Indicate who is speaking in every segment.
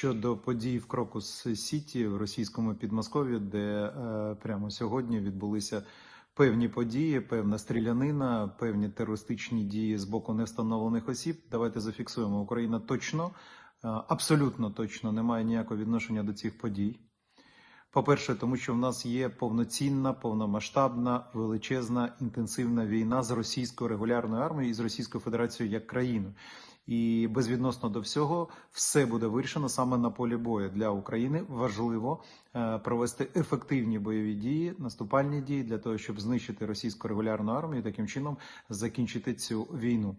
Speaker 1: щодо подій в Крокус Сіті в російському Підмосков'ї, де е, прямо сьогодні відбулися певні події, певна стрілянина, певні терористичні дії з боку невстановлених осіб. Давайте зафіксуємо. Україна точно, е, абсолютно точно не має ніякого відношення до цих подій. По-перше, тому що в нас є повноцінна, повномасштабна, величезна, інтенсивна війна з російською регулярною армією і з Російською Федерацією як країною. І безвідносно до всього, все буде вирішено саме на полі бою для України. Важливо е, провести ефективні бойові дії, наступальні дії для того, щоб знищити російську регулярну армію таким чином закінчити цю війну.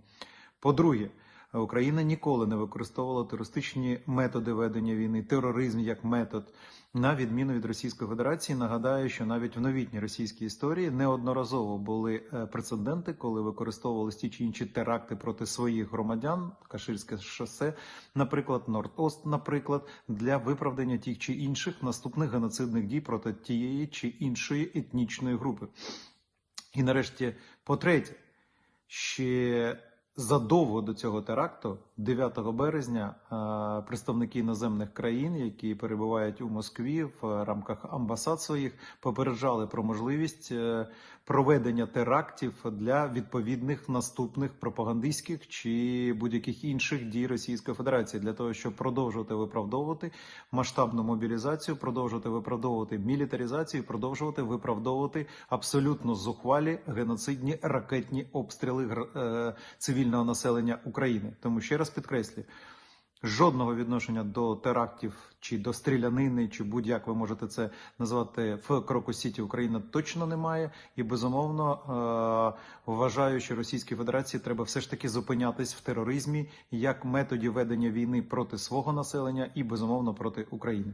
Speaker 1: По-друге, Україна ніколи не використовувала терористичні методи ведення війни, тероризм як метод, на відміну від Російської Федерації. Нагадаю, що навіть в новітній російській історії неодноразово були е, прецеденти, коли використовували ті чи інші теракти проти своїх громадян, Каширське шосе, наприклад, Норд-Ост, наприклад, для виправдання тих чи інших наступних геноцидних дій проти тієї чи іншої етнічної групи. І нарешті, по-третє, ще задовго до цього теракту, 9 березня, е, представники іноземних країн, які перебувають у Москві в рамках амбасад своїх, попереджали про можливість е, проведення терактів для відповідних наступних пропагандистських чи будь-яких інших дій Російської Федерації. Для того, щоб продовжувати виправдовувати масштабну мобілізацію, продовжувати виправдовувати мілітаризацію, продовжувати виправдовувати абсолютно зухвалі геноцидні ракетні обстріли е, цивільного населення України. Тому ще раз підкреслюю. Жодного відношення до терактів чи до стрілянини, чи будь-як ви можете це назвати в Крокус-Сіті Україна точно немає. І безумовно е- вважаю, що Російській Федерації треба все ж таки зупинятись в тероризмі як методі ведення війни проти свого населення і безумовно проти України.